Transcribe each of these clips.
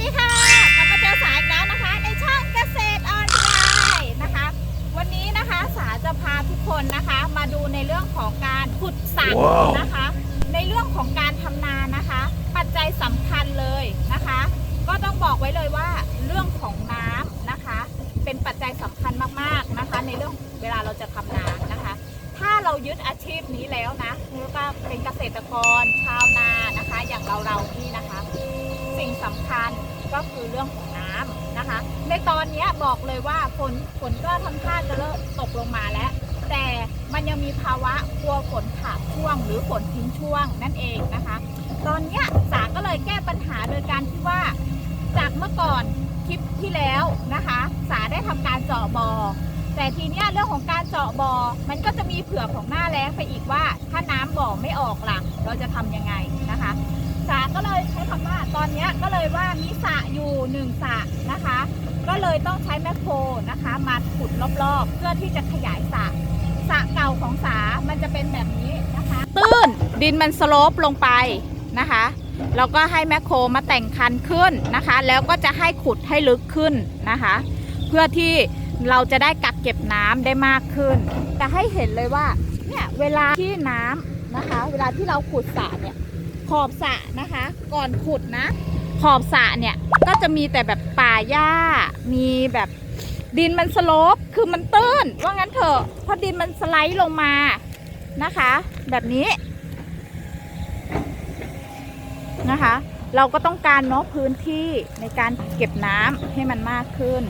ดีค่ะกลับมาเจอสายอีกแล้วนะคะ ในช่องเกษตรออนไลน์นะคะ วันนี้นะคะสาจะพาทุกคนนะคะ มาดูในเรื่องของการขุดสระว้าวนะคะ ในเรื่องของการทำนานะคะ ปัจจัยสำคัญเลยนะคะ ก็ต้องบอกไว้เลยว่าเรื่องของน้ำนะคะ เป็นปัจจัยสำคัญมากๆนะคะ ในเรื่องเวลาเราจะทำนานะคะ ถ้าเรายึดอาชีพนี้แล้วนะแล้วก็เป็นเกษตรกรชาวนานะคะ อย่างเราเราๆนี่นะคะ สิ่งสำคัญ ก็คือเรื่องของน้ำนะคะ ในตอนนี้บอกเลยว่าฝนฝนก็ทำท่าจะเริ่มตกลงมาแล้ว แต่มันยังมีภาวะกลัวฝนขาดช่วง หรือฝนทิ้งช่วงนั่นเองนะคะ ตอนนี้สาก็เลยแก้ปัญหาโดยการที่ว่า จากเมื่อก่อนคลิปที่แล้วนะคะ สาได้ทำการเจาะบอ่อแต่ทีนี้เรื่องของการเจาะบอ่อมันก็จะมีเผื่อของหน้าแล้งไปอีกว่า ถ้าน้ำบ่อไม่ออกล่ะ เราจะทำยังไงนะคะ สาก็เลยใช้คำว่าตอนนี้ก็เลยว่ามีสระอยู่หนึ่งสระนะคะ ก็เลยต้องใช้แมคโครนะคะ มาขุดรอบๆ เพื่อที่จะขยายสระสระเก่าของสามันจะเป็นแบบนี้นะคะ ตื้นดินมันสโลปลงไปนะคะแล้วก็ให้แมคโครมาแต่งคันขึ้นนะคะ แล้วก็จะให้ขุดให้ลึกขึ้นนะคะ เพื่อที่เราจะได้กักเก็บน้ำได้มากขึ้นจะให้เห็นเลยว่าเนี่ยเวลาที่น้ำนะคะ เวลาที่เราขุดสระเนี่ย ขอบสระนะคะ ก่อนขุดนะ ขอบสระเนี่ยก็จะมีแต่แบบป่าหญ้า มีแบบดินมันสโลปคือมันตื้น ว่างั้นเถอะเพราะดินมันสไลด์ลงมานะคะ แบบนี้นะคะ เราก็ต้องการเนาะพื้นที่ในการเก็บน้ำให้มันมากขึ้น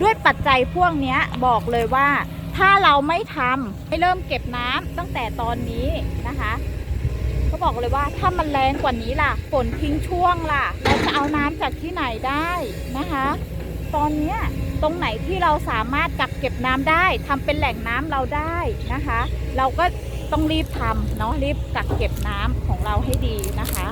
ด้วยปัจจัยพวกนี้บอกเลยว่า ถ้าเราไม่ทำไม่เริ่มเก็บน้ำตั้งแต่ตอนนี้นะคะ บอกเลยว่าถ้ามันแรงกว่านี้ล่ะ ฝนทิ้งช่วงล่ะ เราจะเอาน้ำจากที่ไหนได้นะคะ ตอนเนี้ตรงไหนที่เราสามารถกักเก็บน้ำได้ทำเป็นแหล่งน้ำเราได้นะคะ เราก็ต้องรีบทำเนาะรีบกักเก็บน้ำของเราให้ดีนะคะ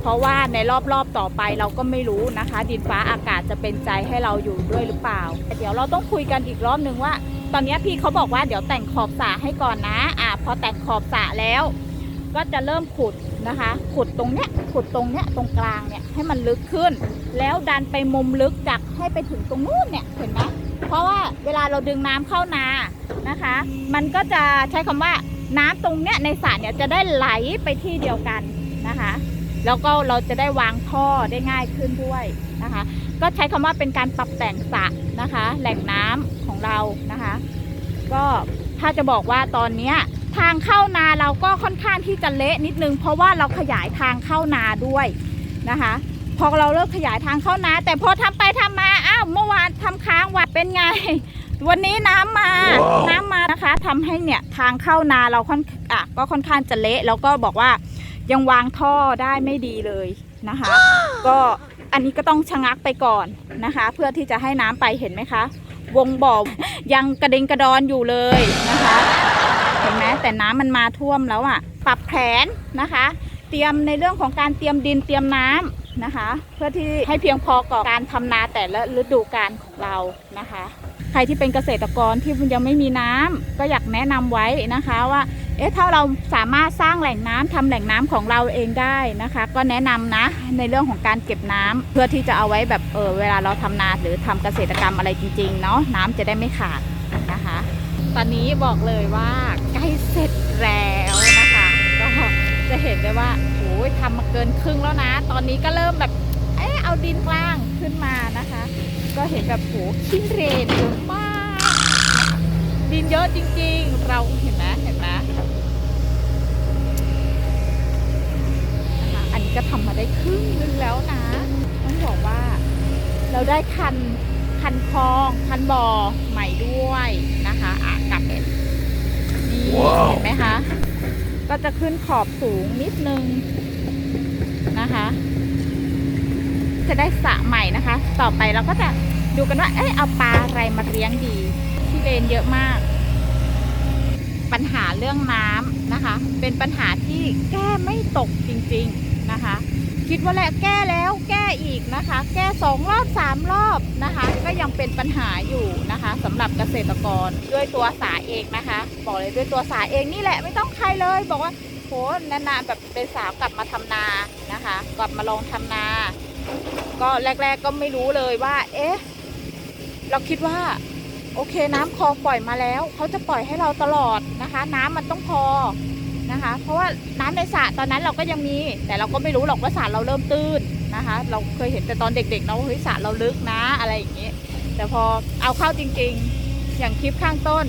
เพราะว่าในรอบๆต่อไปเราก็ไม่รู้นะคะ ดินฟ้าอากาศจะเป็นใจให้เราอยู่ด้วยหรือเปล่าแต่เดี๋ยวเราต้องคุยกันอีกรอบนึงว่า ตอนนี้พี่เขาบอกว่าเดี๋ยวแต่งขอบสระให้ก่อนนะอะพอแต่งขอบสระแล้ว ก็จะเริ่มขุดนะคะ ขุดตรงเนี้ยขุดตรงเนี้ยตรงกลางเนี่ยให้มันลึกขึ้น แล้วดันไปมุมลึกจากให้ไปถึงตรงนู้นเนี่ยเห็นไหมเพราะว่าเวลาเราดึงน้ำเข้านานะคะ มันก็จะใช้คำว่าน้ำตรงเนี้ยในสระเนี่ยจะได้ไหลไปที่เดียวกันนะคะ แล้วก็เราจะได้วางท่อได้ง่ายขึ้นด้วยนะคะ ก็ใช้คำว่าเป็นการปรับแต่งสระนะคะ แหล่งน้ำของเรานะคะ ก็ถ้าจะบอกว่าตอนเนี้ย ทางเข้านาเราก็ค่อนข้างที่จะเละนิดนึง เพราะว่าเราขยายทางเข้านาด้วยนะคะ พอเราเริ่มขยายทางเข้านา แต่พอทำไปทำมาอ้าวเมื่อวานทำค้างวัดเป็นไง วันนี้น้ำมาว้าวน้ำมานะคะทำให้เนี่ยทางเข้านาเราค่อนอะก็ค่อนข้างจะเละแล้วก็บอกว่ายังวางท่อได้ไม่ดีเลยนะคะ ก็อันนี้ก็ต้องชะงักไปก่อนนะคะ เพื่อที่จะให้น้ำไปเห็นไหมคะ วงบ่อยังกระเด็นกระดอนอยู่เลยนะคะเห็น ไหมแต่น้ำมันมาท่วมแล้วอะ ปรับแผนนะคะ เตรียมในเรื่องของการเตรียมดินเตรียมน้ำนะคะ เพื่อที่ให้เพียงพอกับการทำนาแต่ละฤดูกาลของเรานะคะ ใครที่เป็นเกษตรกรที่ยังไม่มีน้ำก็อยากแนะนำไว้นะคะว่าเอ๊ะถ้าเราสามารถสร้างแหล่งน้ำทำแหล่งน้ำของเราเองได้นะคะ ก็แนะนำนะในเรื่องของการเก็บน้ำเพื่อที่จะเอาไว้แบบเออเวลาเราทำนาหรือทำเกษตรกรรมอะไรจริงๆเนาะน้ำจะได้ไม่ขาด ตอนนี้บอกเลยว่าใกล้เสร็จแล้วนะคะ ก็จะเห็นได้ว่าโอ้ยทำมาเกินครึ่งแล้วนะ ตอนนี้ก็เริ่มแบบเอ๊ะเอาดินกลางขึ้นมานะคะ ก็เห็นแบบโหขี้เรนเยอะมาก ดินเยอะจริง ๆ เราเห็นไหมเห็นไหมอันนี้ก็ทำมาได้ครึ่งนึงแล้วนะต้องบอกว่าเราได้คัน คันคลองคันบ่อใหม่ด้วยนะคะอะกลับเห็นนี่ว้าวเห็นไหมคะ ก็จะขึ้นขอบสูงนิดนึงนะคะ จะได้สระใหม่นะคะ ต่อไปเราก็จะดูกันว่า เอ้ยเอาปลาอะไรมาเลี้ยงดี ที่เลนเยอะมาก ปัญหาเรื่องน้ำนะคะ เป็นปัญหาที่แก้ไม่ตกจริง ๆนะคะ คิดว่าแหละแก้แล้วแก้อีกนะคะ แก้สองรอบสามรอบนะคะ ก็ยังเป็นปัญหาอยู่นะคะสำหรับเกษตรกรด้วยตัวสาเองนะคะ บอกเลยด้วยตัวสาเองนี่แหละไม่ต้องใครเลย บอกว่าโหนานๆแบบเป็นสาวกลับมาทำนานะคะ กลับมาลองทำนา ก็แรก ๆก็ไม่รู้เลยว่า เอ๊ะเราคิดว่า โอเคน้ำคลองปล่อยมาแล้วเขาจะปล่อยให้เราตลอดนะคะ น้ำมันต้องพอนะคะ เพราะว่าน้ำในสระตอนนั้นเราก็ยังมี แต่เราก็ไม่รู้หรอกว่าสระเราเริ่มตื้น นะคะ เราเคยเห็นแต่ตอนเด็กๆนะว่าเฮ้ยสระเราลึกนะอะไรอย่างนี้ แต่พอเอาเข้าจริงๆ อย่างคลิปข้างต้น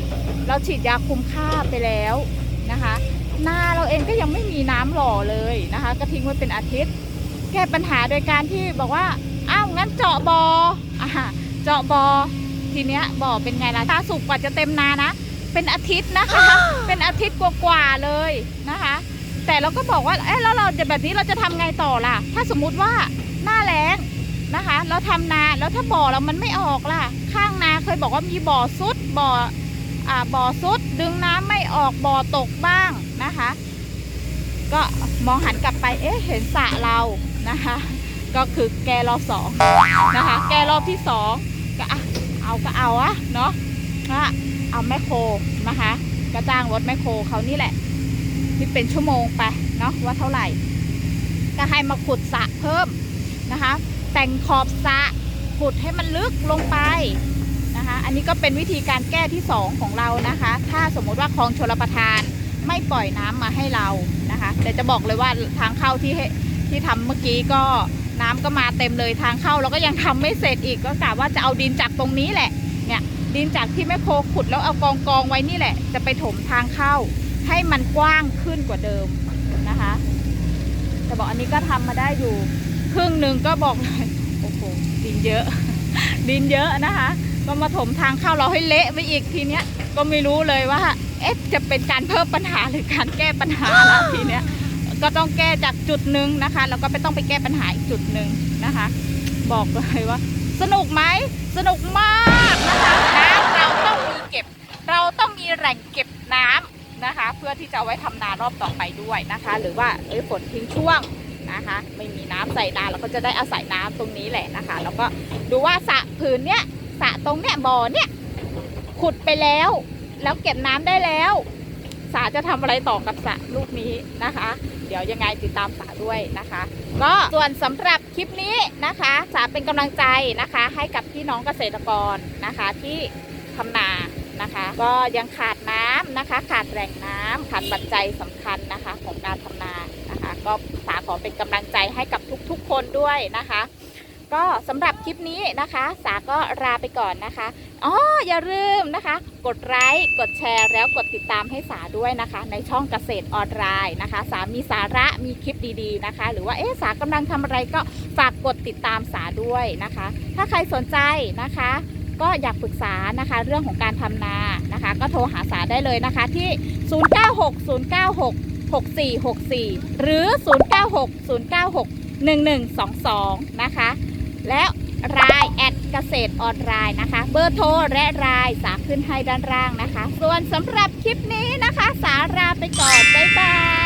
เราฉีดยาคุมค่าไปแล้วนะคะ หน้าเราเองก็ยังไม่มีน้ำหล่อเลยนะคะ ก็ทิ้งไว้เป็นอาทิตย์ แก้ปัญหาโดยการที่บอกว่าอ้าวงั้นเจาะบออ่าเจาะบอทีเนี้ยบ่อเป็นไงล่ะถ้าสุกกว่าจะเต็มนานะ เป็นอาทิตย์นะคะ เป็นอาทิตย์กว่าๆเลยนะคะ แต่เราก็บอกว่าเอ๊ะแล้วเราจะแบบนี้เราจะทำไงต่อล่ะ ถ้าสมมุติว่าหน้าแล้งนะคะ เราทำนาแล้วถ้าบ่อเรามันไม่ออกล่ะ ข้างนาเคยบอกว่ามีบ่อซุดบ่ออ่าบ่อซุดดึงน้ำไม่ออกบ่อตกบ้างนะคะ ก็มองหันกลับไปเอ๊ะเห็นสระเรานะคะ ก็คือแกรอบสองนะคะ แกรอบที่สองก็อะเอาก็เอาอะเนาะก็เอาแมคโครนะคะก็จ้างรถแมคโครเขานี่แหละ ที่เป็นชั่วโมงไปเนาะว่าเท่าไหร่ ก็ให้มาขุดสระเพิ่มนะคะ แต่งขอบสระขุดให้มันลึกลงไปนะคะ อันนี้ก็เป็นวิธีการแก้ที่ 2 ของเรานะคะ ถ้าสมมุติว่าคลองชลประทานไม่ปล่อยน้ำมาให้เรานะคะเดี๋ยวจะบอกเลยว่าทางเข้าที่ที่ทำเมื่อกี้ก็น้ำก็มาเต็มเลยทางเข้าแล้วก็ยังทำไม่เสร็จอีกก็กะว่าจะเอาดินจากตรงนี้แหละเนี่ยดินจากที่แม่โคขุดแล้วเอากองกองไว้นี่แหละ จะไปถมทางเข้า ให้มันกว้างขึ้นกว่าเดิมนะคะ แต่บอกอันนี้ก็ทำมาได้อยู่ ครึ่งหนึ่งก็บอกเลยโอ้โหดินเยอะ ดินเยอะนะคะ ก็มาถมทางเข้าเราให้เละไปอีกทีเนี้ยก็ไม่รู้เลยว่า เอ๊ะจะเป็นการเพิ่มปัญหาหรือการแก้ปัญหาละทีเนี้ยก็ต้องแก้จากจุดหนึ่งนะคะแล้วก็ไปต้องไปแก้ปัญหาอีกจุดหนึ่งนะคะ บอกเลยว่า สนุกไหมสนุกมากนะคะน้ำเราต้องมีเก็บ เราต้องมีแหล่งเก็บน้ำ นะคะ เพื่อที่จะไว้ทำนารอบต่อไปด้วยนะคะ หรือว่าเอ้ยฝนทิ้งช่วงนะคะ ไม่มีน้ำใส่นาเราก็จะได้อาศัยน้ำตรงนี้แหละนะคะ แล้วก็ดูว่าสระผืนเนี้ยสระตรงเนี้ยบ่อเนี้ยขุดไปแล้ว แล้วเก็บน้ำได้แล้วสาจะทำอะไรต่อกับสระลูกนี้นะคะ เดี๋ยวยังไงติดตามสาด้วยนะคะ ก็ส่วนสำหรับคลิปนี้นะคะสาเป็นกำลังใจนะคะ ให้กับพี่น้องเกษตรกรนะคะที่ทำนานะคะ ก็ยังขาด น้ำนะคะ ขาดแหล่งน้ำขาดปัจจัยสำคัญนะคะ ของการทำนานะคะ ก็สาขอเป็นกำลังใจให้กับทุกๆคนด้วยนะคะ ก็สำหรับคลิปนี้นะคะ สาก็ลาไปก่อนนะคะอ๋ออย่าลืมนะคะ กดไลค์กดแชร์แล้วกดติดตามให้สาด้วยนะคะ ในช่องเกษตรออนไลน์นะคะ สามีสาระมีคลิปดีๆนะคะ หรือว่าเอ๊สากำลังทำอะไรก็ฝากกดติดตามสาด้วยนะคะ ถ้าใครสนใจนะคะ ก็อยากปรึกษานะคะเรื่องของการทำนานะคะ ก็โทรหาสาได้เลยนะคะที่ 0960966464 หรือ 0960961122 นะคะ แล้วรายแอดเกษตรออนไลน์นะคะ เบอร์โทรและรายสาขึ้นให้ด้านล่างนะคะ ส่วนสำหรับคลิปนี้นะคะ สาราไปก่อน บ๊ายบาย